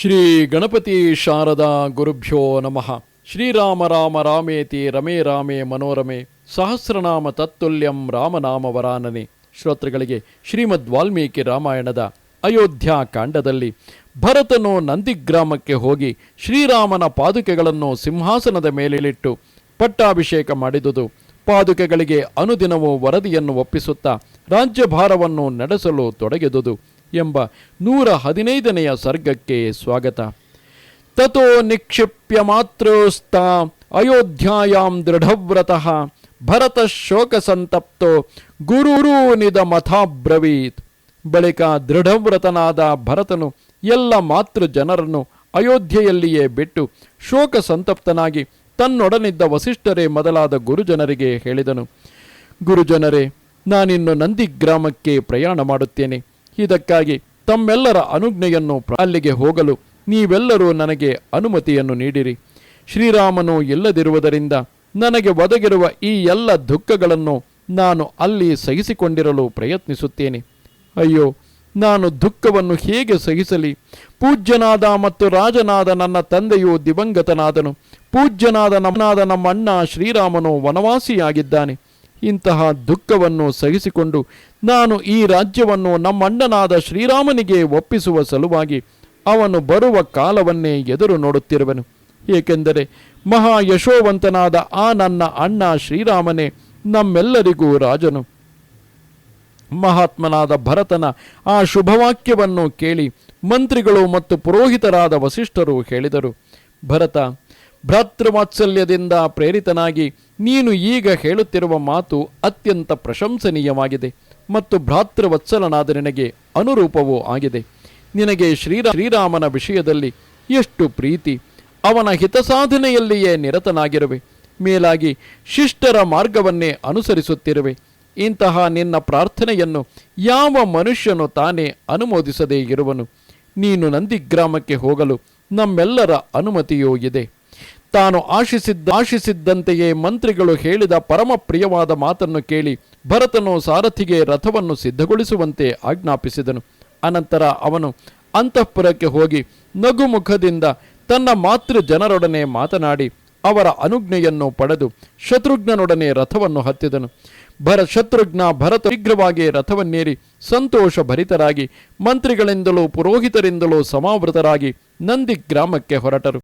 ಶ್ರೀ ಗಣಪತಿ ಶಾರದಾ ಗುರುಭ್ಯೋ ನಮಃ. ಶ್ರೀರಾಮ ರಾಮ ರಾಮೇತಿ ರಮೇ ರಾಮೇ ಮನೋರಮೆ ಸಹಸ್ರನಾಮ ತತ್ತುಲ್ಯಂ ರಾಮನಾಮ ವರಾನನೆ. ಶ್ರೋತೃಗಳಿಗೆ ಶ್ರೀಮದ್ ವಾಲ್ಮೀಕಿ ರಾಮಾಯಣದ ಅಯೋಧ್ಯಾ ಕಾಂಡದಲ್ಲಿ ಭರತನು ನಂದಿಗ್ರಾಮಕ್ಕೆ ಹೋಗಿ ಶ್ರೀರಾಮನ ಪಾದುಕೆಗಳನ್ನು ಸಿಂಹಾಸನದ ಮೇಲಿಟ್ಟು ಪಟ್ಟಾಭಿಷೇಕ ಮಾಡಿದುದು. ಪಾದುಕೆಗಳಿಗೆ ಅನುದಿನವೂ ವರದಿಯನ್ನು ಒಪ್ಪಿಸುತ್ತಾ ರಾಜ್ಯಭಾರವನ್ನು ನಡೆಸಲು ತೊಡಗಿದುದು. ಎಂಬ ನೂರ ಹದಿನೈದನೆಯ ಸರ್ಗಕ್ಕೆ ಸ್ವಾಗತ. ತಥೋ ನಿಕ್ಷಿಪ್ಯ ಮಾತ್ರೋಸ್ತ ಅಯೋಧ್ಯಾಯಾಂ ದೃಢವ್ರತಃ ಭರತ ಶೋಕ ಸಂತಪ್ತೋ ಗುರುರು ನಿದ ಮಥಾಬ್ರವೀತ್ ಬಳಿಕ ದೃಢವ್ರತನಾದ ಭರತನು ಎಲ್ಲ ಮಾತೃ ಜನರನ್ನು ಅಯೋಧ್ಯೆಯಲ್ಲಿಯೇ ಬಿಟ್ಟು ಶೋಕ ಸಂತಪ್ತನಾಗಿ ತನ್ನೊಡನಿದ್ದ ವಸಿಷ್ಠರೇ ಮೊದಲಾದ ಗುರುಜನರಿಗೆ ಹೇಳಿದನು. ಗುರುಜನರೇ, ನಾನಿನ್ನು ನಂದಿ ಗ್ರಾಮಕ್ಕೆ ಪ್ರಯಾಣ ಮಾಡುತ್ತೇನೆ. ಇದಕ್ಕಾಗಿ ತಮ್ಮೆಲ್ಲರ ಅನುಜ್ಞೆಯನ್ನು ಅಲ್ಲಿಗೆ ಹೋಗಲು ನೀವೆಲ್ಲರೂ ನನಗೆ ಅನುಮತಿಯನ್ನು ನೀಡಿರಿ. ಶ್ರೀರಾಮನು ಇಲ್ಲದಿರುವುದರಿಂದ ನನಗೆ ಒದಗಿರುವ ಈ ಎಲ್ಲ ದುಃಖಗಳನ್ನು ನಾನು ಅಲ್ಲಿ ಸಹಿಸಿಕೊಂಡಿರಲು ಪ್ರಯತ್ನಿಸುತ್ತೇನೆ. ಅಯ್ಯೋ, ನಾನು ದುಃಖವನ್ನು ಹೇಗೆ ಸಹಿಸಲಿ? ಪೂಜ್ಯನಾದ ಮತ್ತು ರಾಜನಾದ ನನ್ನ ತಂದೆಯು ದಿವಂಗತನಾದನು. ಪೂಜ್ಯನಾದ ನಮ್ಮನಾದ ನಮ್ಮಣ್ಣ ಶ್ರೀರಾಮನು ವನವಾಸಿಯಾಗಿದ್ದಾನೆ. ಇಂತಹ ದುಃಖವನ್ನು ಸಹಿಸಿಕೊಂಡು ನಾನು ಈ ರಾಜ್ಯವನ್ನು ನಮ್ಮಣ್ಣನಾದ ಶ್ರೀರಾಮನಿಗೆ ಒಪ್ಪಿಸುವ ಸಲುವಾಗಿ ಅವನು ಬರುವ ಕಾಲವನ್ನೇ ಎದುರು ನೋಡುತ್ತಿರುವನು. ಏಕೆಂದರೆ ಮಹಾ ಯಶೋವಂತನಾದ ಆ ನನ್ನ ಅಣ್ಣ ಶ್ರೀರಾಮನೇ ನಮ್ಮೆಲ್ಲರಿಗೂ ರಾಜನು. ಮಹಾತ್ಮನಾದ ಭರತನ ಆ ಶುಭವಾಕ್ಯವನ್ನು ಕೇಳಿ ಮಂತ್ರಿಗಳು ಮತ್ತು ಪುರೋಹಿತರಾದ ವಸಿಷ್ಠರು ಹೇಳಿದರು, ಭರತ ಭ್ರಾತೃವಾತ್ಸಲ್ಯದಿಂದ ಪ್ರೇರಿತನಾಗಿ ನೀನು ಈಗ ಹೇಳುತ್ತಿರುವ ಮಾತು ಅತ್ಯಂತ ಪ್ರಶಂಸನೀಯವಾಗಿದೆ ಮತ್ತು ಭ್ರಾತೃವತ್ಸಲನಾದ ನಿನಗೆ ಅನುರೂಪವೂ ಆಗಿದೆ. ನಿನಗೆ ಶ್ರೀರಾ, ಶ್ರೀರಾಮನ ವಿಷಯದಲ್ಲಿ ಎಷ್ಟು ಪ್ರೀತಿ, ಅವನ ಹಿತಸಾಧನೆಯಲ್ಲಿಯೇ ನಿರತನಾಗಿರುವೆ. ಮೇಲಾಗಿ ಶಿಷ್ಟರ ಮಾರ್ಗವನ್ನೇ ಅನುಸರಿಸುತ್ತಿರುವೆ. ಇಂತಹ ನಿನ್ನ ಪ್ರಾರ್ಥನೆಯನ್ನು ಯಾವ ಮನುಷ್ಯನು ತಾನೇ ಅನುಮೋದಿಸದೇ ಇರುವನು. ನೀನು ನಂದಿಗ್ರಾಮಕ್ಕೆ ಹೋಗಲು ನಮ್ಮೆಲ್ಲರ ಅನುಮತಿಯೂ ಇದೆ. ತಾನು ಆಶಿಸಿದ್ದ ಆಶಿಸಿದ್ದಂತೆಯೇ ಮಂತ್ರಿಗಳು ಹೇಳಿದ ಪರಮ ಪ್ರಿಯವಾದ ಮಾತನ್ನು ಕೇಳಿ ಭರತನು ಸಾರಥಿಗೆ ರಥವನ್ನು ಸಿದ್ಧಗೊಳಿಸುವಂತೆ ಆಜ್ಞಾಪಿಸಿದನು. ಅನಂತರ ಅವನು ಅಂತಃಪುರಕ್ಕೆ ಹೋಗಿ ನಗುಮುಖದಿಂದ ತನ್ನ ಮಾತೃ ಜನರೊಡನೆ ಮಾತನಾಡಿ ಅವರ ಅನುಜ್ಞೆಯನ್ನು ಪಡೆದು ಶತ್ರುಘ್ನನೊಡನೆ ರಥವನ್ನು ಹತ್ತಿದನು. ಭರ ಶತ್ರುಘ್ನ ಭರತ ಶೀಘ್ರವಾಗಿ ರಥವನ್ನೇರಿ ಸಂತೋಷ ಭರಿತರಾಗಿ ಮಂತ್ರಿಗಳಿಂದಲೂ ಪುರೋಹಿತರಿಂದಲೂ ಸಮಾವೃತರಾಗಿ ನಂದಿ ಗ್ರಾಮಕ್ಕೆ ಹೊರಟರು.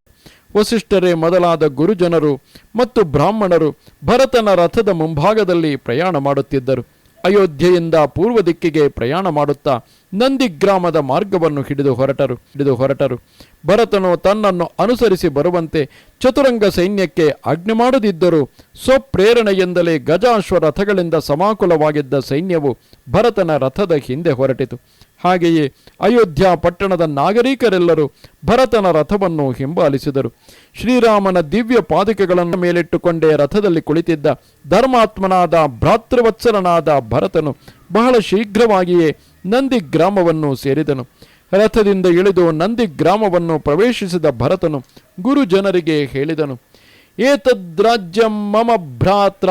ವಸಿಷ್ಠರೇ, ಮೊದಲಾದ ಗುರುಜನರು ಮತ್ತು ಬ್ರಾಹ್ಮಣರು ಭರತನ ರಥದ ಮುಂಭಾಗದಲ್ಲಿ ಪ್ರಯಾಣ ಮಾಡುತ್ತಿದ್ದರು. ಅಯೋಧ್ಯೆಯಿಂದ ಪೂರ್ವ ದಿಕ್ಕಿಗೆ ಪ್ರಯಾಣ ಮಾಡುತ್ತಾ ನಂದಿ ಗ್ರಾಮದ ಮಾರ್ಗವನ್ನು ಹಿಡಿದು ಹೊರಟರು ಹಿಡಿದು ಹೊರಟರು. ಭರತನು ತನ್ನನ್ನು ಅನುಸರಿಸಿ ಬರುವಂತೆ ಚತುರಂಗ ಸೈನ್ಯಕ್ಕೆ ಆಜ್ಞೆ ಮಾಡದಿದ್ದರೂ ಸ್ವಪ್ರೇರಣೆಯಿಂದಲೇ ಗಜಾಶ್ವ ರಥಗಳಿಂದ ಸಮಾಕುಲವಾಗಿದ್ದ ಸೈನ್ಯವು ಭರತನ ರಥದ ಹಿಂದೆ ಹೊರಟಿತು. ಹಾಗೆಯೇ ಅಯೋಧ್ಯ ಪಟ್ಟಣದ ನಾಗರಿಕರೆಲ್ಲರೂ ಭರತನ ರಥವನ್ನು ಹಿಂಬಾಲಿಸಿದರು. ಶ್ರೀರಾಮನ ದಿವ್ಯ ಪಾದುಕೆಗಳನ್ನು ಮೇಲಿಟ್ಟುಕೊಂಡೇ ರಥದಲ್ಲಿ ಕುಳಿತಿದ್ದ ಧರ್ಮಾತ್ಮನಾದ ಭ್ರಾತೃವತ್ಸಲನಾದ ಭರತನು ಬಹಳ ಶೀಘ್ರವಾಗಿಯೇ ನಂದಿ ಗ್ರಾಮವನ್ನು ಸೇರಿದನು. ರಥದಿಂದ ಇಳಿದು ನಂದಿ ಗ್ರಾಮವನ್ನು ಪ್ರವೇಶಿಸಿದ ಭರತನು ಗುರು ಜನರಿಗೆ ಹೇಳಿದನು ಏತದ್ರಾಜ್ಯಂ ಮಮ ಭ್ರಾತ್ರ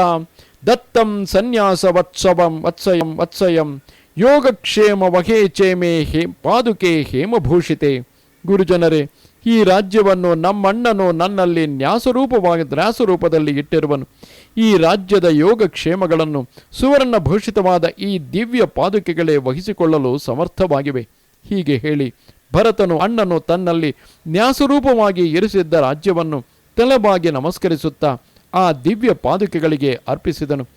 ದತ್ತಂ ಸನ್ಯಾಸ ವತ್ಸವಂ ವತ್ಸಯಂ ವತ್ಸಯಂ ಯೋಗಕ್ಷೇಮ ವಹೇ ಚೇಮೇ ಹೇ, ಪಾದುಕೆ ಹೇಮಭೂಷಿತೆ. ಗುರುಜನರೇ, ಈ ರಾಜ್ಯವನ್ನು ನಮ್ಮಣ್ಣನು ನನ್ನಲ್ಲಿ ನ್ಯಾಸರೂಪವಾಗಿ ನ್ಯಾಸರೂಪದಲ್ಲಿ ಇಟ್ಟಿರುವನು. ಈ ರಾಜ್ಯದ ಯೋಗಕ್ಷೇಮಗಳನ್ನು ಸುವರ್ಣಭೂಷಿತವಾದ ಈ ದಿವ್ಯ ಪಾದುಕೆಗಳೇ ವಹಿಸಿಕೊಳ್ಳಲು ಸಮರ್ಥವಾಗಿವೆ. ಹೀಗೆ ಹೇಳಿ, ಭರತನು ಅಣ್ಣನು ತನ್ನಲ್ಲಿ ನ್ಯಾಸರೂಪವಾಗಿ ಇರಿಸಿದ್ದ ರಾಜ್ಯವನ್ನು ತಲೆಬಾಗಿ ನಮಸ್ಕರಿಸುತ್ತಾ ಆ ದಿವ್ಯ ಪಾದುಕೆಗಳಿಗೆ ಅರ್ಪಿಸಿದನು.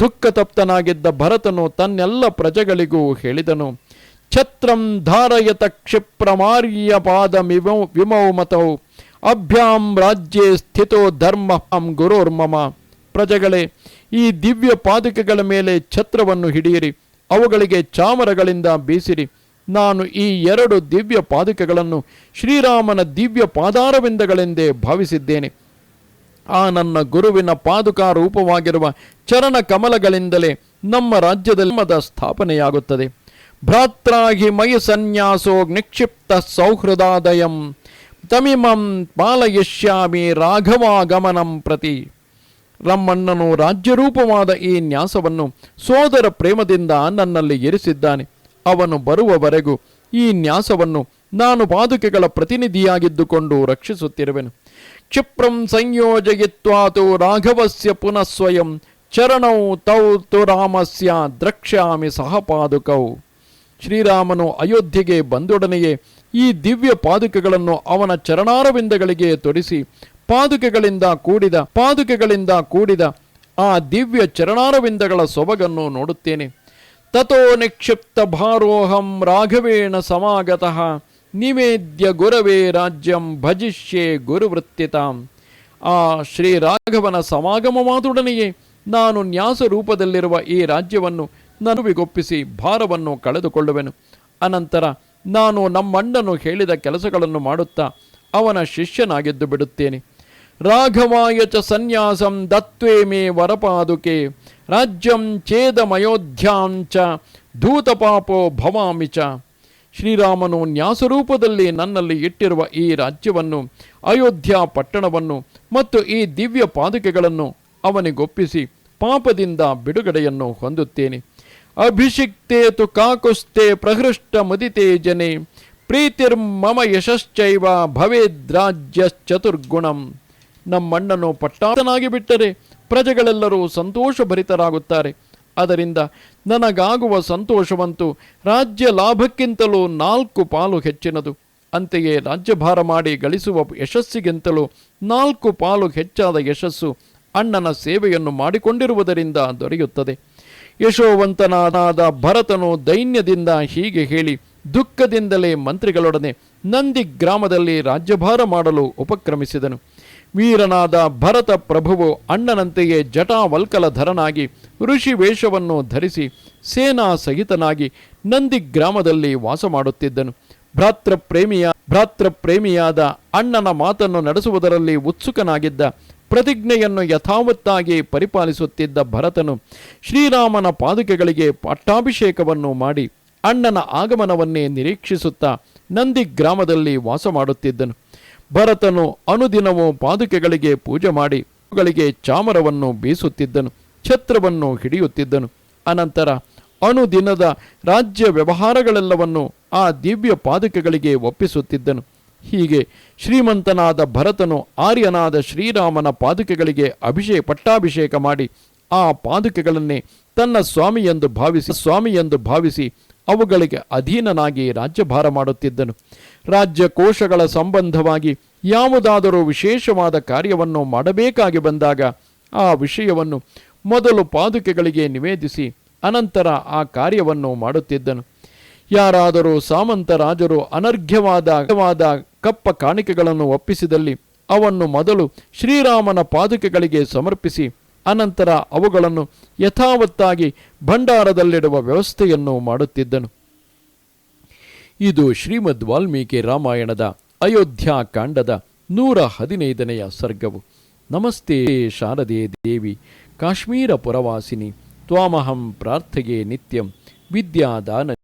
ದುಃಖತಪ್ತನಾಗಿದ್ದ ಭರತನು ತನ್ನೆಲ್ಲ ಪ್ರಜೆಗಳಿಗೂ ಹೇಳಿದನು, ಛತ್ರಂ ಧಾರಯತ ಕ್ಷಿಪ್ರಮಾರ್ಯ ಪಾದಮಿಮೌ ವಿಮೌಮತೌ, ಅಭ್ಯಾಂ ರಾಜ್ಯೇ ಸ್ಥಿತೋ ಧರ್ಮ ಗುರೋರ್ಮಮ. ಪ್ರಜೆಗಳೇ, ಈ ದಿವ್ಯ ಪಾದುಕೆಗಳ ಮೇಲೆ ಛತ್ರವನ್ನು ಹಿಡಿಯಿರಿ, ಅವುಗಳಿಗೆ ಚಾಮರಗಳಿಂದ ಬೀಸಿರಿ. ನಾನು ಈ ಎರಡು ದಿವ್ಯ ಪಾದುಕೆಗಳನ್ನು ಶ್ರೀರಾಮನ ದಿವ್ಯ ಪಾದಾರವಿಂದಗಳೆಂದೇ ಭಾವಿಸಿದ್ದೇನೆ. ಆ ನನ್ನ ಗುರುವಿನ ಪಾದುಕಾ ರೂಪವಾಗಿರುವ ಚರಣ ಕಮಲಗಳಿಂದಲೇ ನಮ್ಮ ರಾಜ್ಯದಲ್ಲಿ ಮದ ಸ್ಥಾಪನೆಯಾಗುತ್ತದೆ. ಭ್ರಾತ್ರಾಹಿ ಮಯಿ ಸನ್ಯಾಸೋ ನಿಕ್ಷಿಪ್ತ ಸೌಹೃದಾದಯಂ ತಮಿಮಂ ಪಾಲಯಿಷ್ಯಾಮಿ ರಾಘವಾಗಮನಂ ಪ್ರತಿ. ರಮ್ಮಣ್ಣನು ರಾಜ್ಯರೂಪವಾದ ಈ ನ್ಯಾಸವನ್ನು ಸೋದರ ಪ್ರೇಮದಿಂದ ನನ್ನಲ್ಲಿ ಇರಿಸಿದ್ದಾನೆ. ಅವನು ಬರುವವರೆಗೂ ಈ ನ್ಯಾಸವನ್ನು ನಾನು ಪಾದುಕೆಗಳ ಪ್ರತಿನಿಧಿಯಾಗಿದ್ದುಕೊಂಡು ರಕ್ಷಿಸುತ್ತಿರುವೆನು. ಕ್ಷಿಪ್ರಂ ಸಂಯೋಜಯಿತ್ವಾತು ರಾಘವಸ್ಯ ಪುನಃ ಸ್ವಯಂ, ಚರಣೌ ತೌ ತು ರಾಮಸ್ಯ ದ್ರಕ್ಷ್ಯಾಮಿ ಸಹ ಪಾದುಕೌ. ಶ್ರೀರಾಮನು ಅಯೋಧ್ಯೆಗೆ ಬಂದೊಡನೆಯೇ ಈ ದಿವ್ಯ ಪಾದುಕೆಗಳನ್ನು ಅವನ ಚರಣಾರವಿಂದಗಳಿಗೆ ತೊಡಿಸಿ, ಪಾದುಕೆಗಳಿಂದ ಕೂಡಿದ ಪಾದುಕೆಗಳಿಂದ ಕೂಡಿದ ಆ ದಿವ್ಯ ಚರಣಾರವಿಂದಗಳ ಸೊಬಗನ್ನು ನೋಡುತ್ತೇನೆ. ತಥೋ ನಿಕ್ಷಿಪ್ತ ಭಾರೋಹಂ ರಾಘವೇಣ ಸಮಾಗತಃ. ನಿವೇದ್ಯ ಗುರವೇ ರಾಜ್ಯಂ ಭಜಿಷ್ಯೆ ಗುರುವೃತ್ತಿತಾಂ. ಆ ಶ್ರೀ ರಾಘವನ ಸಮಾಗಮವಾದೊಡನೆಯೇ ನಾನು ನ್ಯಾಸ ರೂಪದಲ್ಲಿರುವ ಈ ರಾಜ್ಯವನ್ನು ನನುವಿಗೊಪ್ಪಿಸಿ ಭಾರವನ್ನು ಕಳೆದುಕೊಳ್ಳುವೆನು. ಅನಂತರ ನಾನು ನಮ್ಮಣ್ಣನು ಹೇಳಿದ ಕೆಲಸಗಳನ್ನು ಮಾಡುತ್ತಾ ಅವನ ಶಿಷ್ಯನಾಗಿದ್ದು ಬಿಡುತ್ತೇನೆ. ರಾಘವಾಯ ಚ ಸನ್ಯಾಸಂ ದತ್ವೇ ಮೇ ವರಪಾದುಕೆ, ರಾಜ್ಯಂ ಛೇದಮಯೋಧ್ಯಾಂಚ ಚ, ಧೂತಪಾಪೋ ಭವಾಮಿ ಚ. ಶ್ರೀರಾಮನು ನ್ಯಾಸರೂಪದಲ್ಲಿ ನನ್ನಲ್ಲಿ ಇಟ್ಟಿರುವ ಈ ರಾಜ್ಯವನ್ನು, ಅಯೋಧ್ಯ ಪಟ್ಟಣವನ್ನು ಮತ್ತು ಈ ದಿವ್ಯ ಪಾದುಕೆಗಳನ್ನು ಅವನಿಗೊಪ್ಪಿಸಿ ಪಾಪದಿಂದ ಬಿಡುಗಡೆಯನ್ನು ಹೊಂದುತ್ತೇನೆ. ಅಭಿಷಿಕ್ತೆ ತು ಕಾಕುಸ್ತೆ ಪ್ರಹೃಷ್ಟ ಮುದಿತೆ ಜನೆ, ಪ್ರೀತಿರ್ಮಮ ಯಶಶ್ಚೈವ ಭವೇದ್ರಾಜ್ಯಶ್ಚತುರ್ಗುಣಂ ನಮ್ಮಣ್ಣನು ಪಟ್ಟಾತನಾಗಿ ಬಿಟ್ಟರೆ ಪ್ರಜೆಗಳೆಲ್ಲರೂ ಸಂತೋಷಭರಿತರಾಗುತ್ತಾರೆ. ಅದರಿಂದ ನನಗಾಗುವ ಸಂತೋಷವಂತೂ ರಾಜ್ಯ ಲಾಭಕ್ಕಿಂತಲೂ ನಾಲ್ಕು ಪಾಲು ಹೆಚ್ಚಿನದು. ಅಂತೆಯೇ ರಾಜ್ಯಭಾರ ಮಾಡಿ ಗಳಿಸುವ ಯಶಸ್ಸಿಗಿಂತಲೂ ನಾಲ್ಕು ಪಾಲು ಹೆಚ್ಚಾದ ಯಶಸ್ಸು ಅಣ್ಣನ ಸೇವೆಯನ್ನು ಮಾಡಿಕೊಂಡಿರುವುದರಿಂದ ದೊರೆಯುತ್ತದೆ. ಯಶೋವಂತನಾದ ಭರತನು ದೈನ್ಯದಿಂದ ಹೀಗೆ ಹೇಳಿ, ದುಃಖದಿಂದಲೇ ಮಂತ್ರಿಗಳೊಡನೆ ನಂದಿ ಗ್ರಾಮದಲ್ಲಿ ರಾಜ್ಯಭಾರ ಮಾಡಲು ಉಪಕ್ರಮಿಸಿದನು. ವೀರನಾದ ಭರತ ಪ್ರಭುವು ಅಣ್ಣನಂತೆಯೇ ಜಟಾವಲ್ಕಲಧರನಾಗಿ ಋಷಿ ವೇಷವನ್ನು ಧರಿಸಿ ಸೇನಾ ಸಹಿತನಾಗಿ ನಂದಿ ಗ್ರಾಮದಲ್ಲಿ ವಾಸ ಮಾಡುತ್ತಿದ್ದನು. ಭ್ರಾತೃಪ್ರೇಮಿಯ, ಭ್ರಾತೃಪ್ರೇಮಿಯಾದ ಅಣ್ಣನ ಮಾತನ್ನು ನಡೆಸುವುದರಲ್ಲಿ ಉತ್ಸುಕನಾಗಿದ್ದ ಪ್ರತಿಜ್ಞೆಯನ್ನು ಯಥಾವತ್ತಾಗಿ ಪರಿಪಾಲಿಸುತ್ತಿದ್ದ ಭರತನು ಶ್ರೀರಾಮನ ಪಾದುಕೆಗಳಿಗೆ ಪಟ್ಟಾಭಿಷೇಕವನ್ನು ಮಾಡಿ ಅಣ್ಣನ ಆಗಮನವನ್ನೇ ನಿರೀಕ್ಷಿಸುತ್ತಾ ನಂದಿ ಗ್ರಾಮದಲ್ಲಿ ವಾಸ ಮಾಡುತ್ತಿದ್ದನು. ಭರತನು ಅನುದಿನವೂ ಪಾದುಕೆಗಳಿಗೆ ಪೂಜೆ ಮಾಡಿ ಅವುಗಳಿಗೆ ಚಾಮರವನ್ನು ಬೀಸುತ್ತಿದ್ದನು, ಛತ್ರವನ್ನು ಹಿಡಿಯುತ್ತಿದ್ದನು. ಅನಂತರ ಅನುದಿನದ ರಾಜ್ಯ ವ್ಯವಹಾರಗಳೆಲ್ಲವನ್ನು ಆ ದಿವ್ಯ ಪಾದುಕೆಗಳಿಗೆ ಒಪ್ಪಿಸುತ್ತಿದ್ದನು. ಹೀಗೆ ಶ್ರೀಮಂತನಾದ ಭರತನು ಆರ್ಯನಾದ ಶ್ರೀರಾಮನ ಪಾದುಕೆಗಳಿಗೆ ಅಭಿಷೇಕ ಪಟ್ಟಾಭಿಷೇಕ ಮಾಡಿ ಆ ಪಾದುಕೆಗಳನ್ನೇ ತನ್ನ ಸ್ವಾಮಿ ಎಂದು ಭಾವಿಸಿ ಸ್ವಾಮಿ ಎಂದು ಭಾವಿಸಿ ಅವುಗಳಿಗೆ ಅಧೀನನಾಗಿ ರಾಜ್ಯಭಾರ ಮಾಡುತ್ತಿದ್ದನು. ರಾಜ್ಯ ಕೋಶಗಳ ಸಂಬಂಧವಾಗಿ ಯಾವುದಾದರೂ ವಿಶೇಷವಾದ ಕಾರ್ಯವನ್ನು ಮಾಡಬೇಕಾಗಿ ಬಂದಾಗ ಆ ವಿಷಯವನ್ನು ಮೊದಲು ಪಾದುಕೆಗಳಿಗೆ ನಿವೇದಿಸಿ ಅನಂತರ ಆ ಕಾರ್ಯವನ್ನು ಮಾಡುತ್ತಿದ್ದನು. ಯಾರಾದರೂ ಸಾಮಂತ ರಾಜರು ಅನರ್ಘ್ಯವಾದ ಕಪ್ಪ ಕಾಣಿಕೆಗಳನ್ನು ಒಪ್ಪಿಸಿದಲ್ಲಿ ಅವನ್ನು ಮೊದಲು ಶ್ರೀರಾಮನ ಪಾದುಕೆಗಳಿಗೆ ಸಮರ್ಪಿಸಿ ಅನಂತರ ಅವುಗಳನ್ನು ಯಥಾವತ್ತಾಗಿ ಭಂಡಾರದಲ್ಲಿಡುವ ವ್ಯವಸ್ಥೆಯನ್ನು ಮಾಡುತ್ತಿದ್ದನು. ಇದು ಶ್ರೀಮದ್ ವಾಲ್ಮೀಕಿ ರಾಮಾಯಣದ ಅಯೋಧ್ಯಾಕಾಂಡದ ನೂರ ಹದಿನೈದನೆಯ ಸರ್ಗವು. ನಮಸ್ತೆ ಶಾರದೆ ದೇವಿ, ಕಾಶ್ಮೀರ ಪುರವಾಸಿನಿ, ತ್ವಾಮಹಂ ಪ್ರಾರ್ಥಗೆ ನಿತ್ಯಂ, ವಿದ್ಯಾದಾನ